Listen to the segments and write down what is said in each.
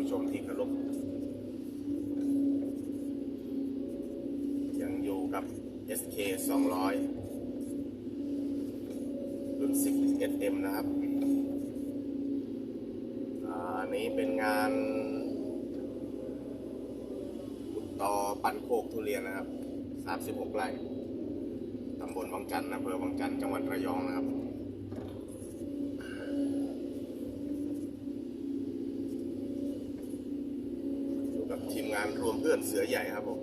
ผู้ชมที่เคารพยังอยู่กับ SK 200 รุ่น10 SM นะครับ อันนี้เป็นงานขุดต่อปันโคกทุเรียนนะครับ 36 ไร่ ตำบลวังจันทร์อำเภอวังจันทร์จังหวัดระยองนะครับานรวมเพื่อนเสือใหญ่ครับผม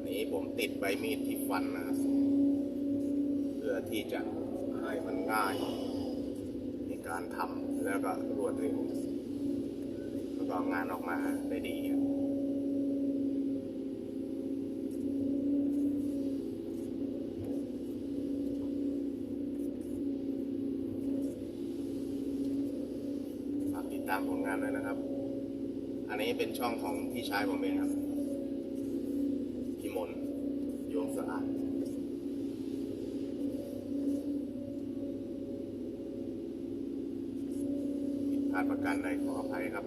นนี้ผมติดใบมีดที่ฟันนะครับ เพื่อที่จะให้มันง่ายในการทำแล้วก็รวดเร็วแล้วก็งานออกมาได้ดีครับ ตามผลงานด้วยนะครับ อันนี้เป็นช่องของพี่ชายผมเองครับ พี่มนโยงสะอาดผิดพลาดประการใดขออภัยครับ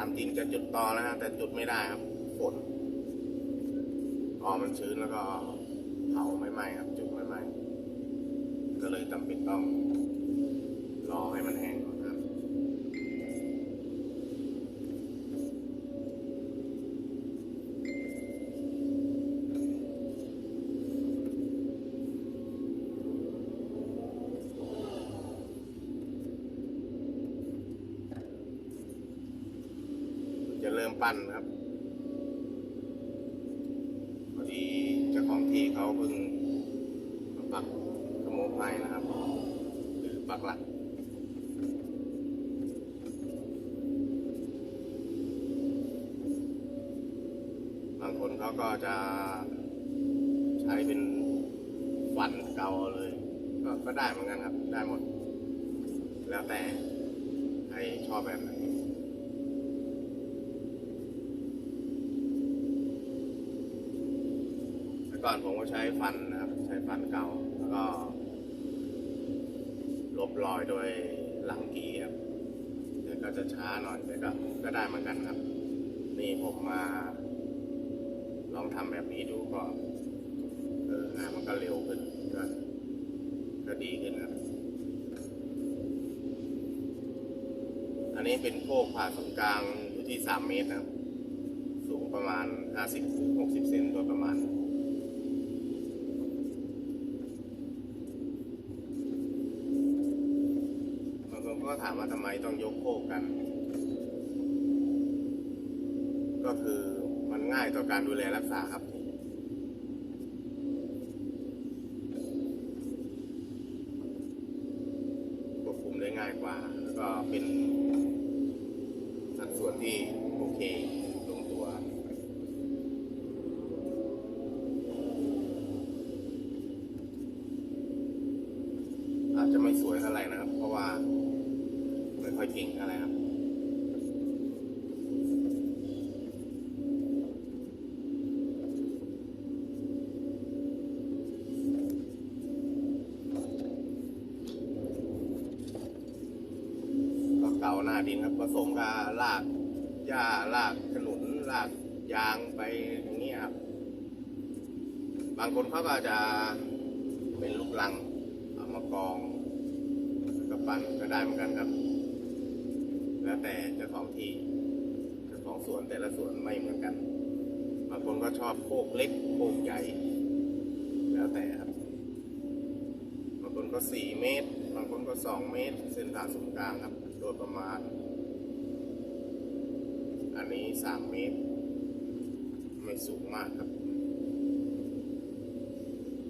ามจริงจะจุดต่อแล้วฮะแต่จุดไม่ได้ครับฝนพอมันชื้นแล้วก็เผาไม่ไหม้ครับ จุดไม่ไหม้ก็เลยจำเป็นต้องรอให้มันแห้ง ริ่มปั้นครับพอดีเจ้าของที่เขาเพิ่งปักกระโมกให้นะครับ หรือปักหลักบางคนเขาก็จะใช้เป็นฟันเกาเลย ก็ก็ได้เหมือนกันครับ ได้หมด แล้วแต่ใครชอบแบบไหน แต่ ก่อนผมก็ใช้ฟันนะครับ ใช้ฟันเก่า แล้วก็ลบรอยโดยหลังกีครับแต่ก็จะช้าหน่อยแต่ก็ก็ได้เหมือนกันครับ นี่ผมมา ลองทำแบบนี้ดูก็เอองานมันก็เร็วขึ้นก็ก็ดีขึ้นครับ อันนี้เป็นโคกผ่าศูนย์กลางอยู่ที่สามเมตรนะครับ สูงประมาณห้าสิบหกสิบเซนโดยประมาณ ถามว่าทำไมต้องยกโคกกัน ก็คือมันง่ายต่อการดูแลรักษาครับ ควบคุมได้ง่ายกว่า แล้วก็เป็นสัดส่วนที่โอเคลงตัวอาจจะไม่สวยเท่าไหร่นะครับ เพราะว่า ค่อยเก่งเท่าไหร่ครับก็เกาหน้าดินครับผสมกับรากหญ้ารากขนุนรากยางไปอย่างนี้ครับ บางคนเขาก็จะเป็นลูกลัง เอามากองแล้วก็ปั่นก็ได้เหมือนกันครับ แล้วแต่เจ้าของที่เจ้าของสวนแต่ละสวนไม่เหมือนกันบางคนก็ชอบโคกเล็กโคกใหญ่ แล้วแต่ครับบางคนก็สี่เมตร บางคนก็สองเมตร เส้นผ่าศูนย์กลางครับโดยประมาณ อันนี้สามเมตร ไม่สูงมากครับ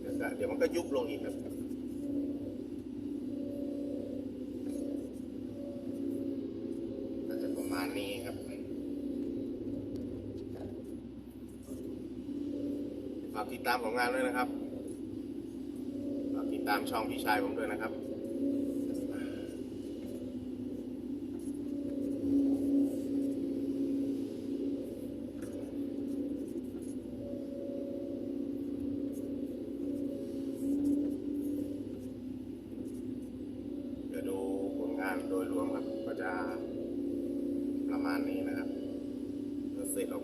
เดี๋ยวก็เดี๋ยวมันก็ยุบลงอีกครับาณนี้ครับฝากติดตามผลงานด้วยนะครับฝากติดตามช่องพี่ชายผมด้วยนะครับ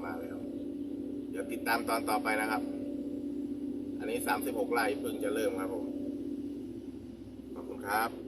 มาแล้ว เดี๋ยวติดตามตอนต่อไปนะครับ อันนี้36ไร่เพิ่งจะเริ่มครับผม ขอบคุณครับ